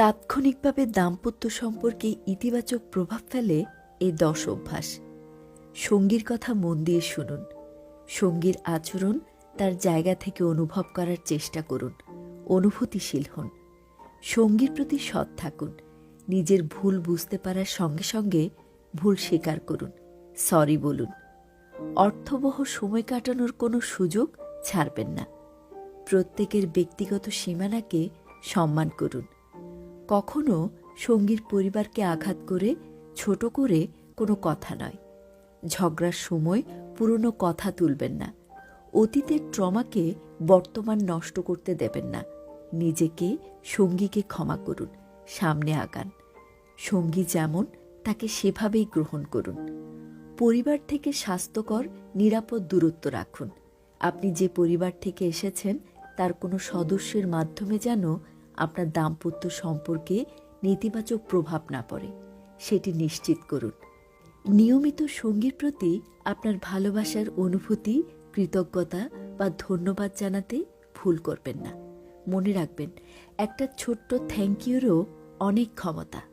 তাৎক্ষণিকভাবে দাম্পত্য সম্পর্কে ইতিবাচক প্রভাব ফেলে এই দশ অভ্যাস। সঙ্গীর কথা মন দিয়ে শুনুন। সঙ্গীর আচরণ তার জায়গা থেকে অনুভব করার চেষ্টা করুন। অনুভূতিশীল হন। সঙ্গীর প্রতি সৎ থাকুন। নিজের ভুল বুঝতে পারার সঙ্গে সঙ্গে ভুল স্বীকার করুন। সরি বলুন। অর্থবহ সময় কাটানোর কোনো সুযোগ ছাড়বেন না। প্রত্যেকের ব্যক্তিগত সীমানাকে সম্মান করুন। কখনো সঙ্গীর পরিবারকে আঘাত করে, ছোট করে কোনো কথা নয়। ঝগড়ার সময় পুরনো কথা তুলবেন না। অতীতের ট্রমাকে বর্তমান নষ্ট করতে দেবেন না। নিজেকে, সঙ্গীকে ক্ষমা করুন, সামনে আগান। সঙ্গী যেমন, তাকে সেভাবেই গ্রহণ করুন। পরিবার থেকে স্বাস্থ্যকর, নিরাপদ দূরত্ব রাখুন। আপনি যে পরিবার থেকে এসেছেন, তার কোনো সদস্যের মাধ্যমে যেন আপনার দাম্পত্য সম্পর্কে নেতিবাচক প্রভাব না পড়ে। সেটি নিশ্চিত করুন। নিয়মিত সঙ্গীর প্রতি আপনার ভালোবাসার অনুভূতি, কৃতজ্ঞতা বা ধন্যবাদ জানাতে ভুল করবেন না। মনে রাখবেন, একটা ছোট্ট থ্যাংক ইউরও অনেক ক্ষমতা।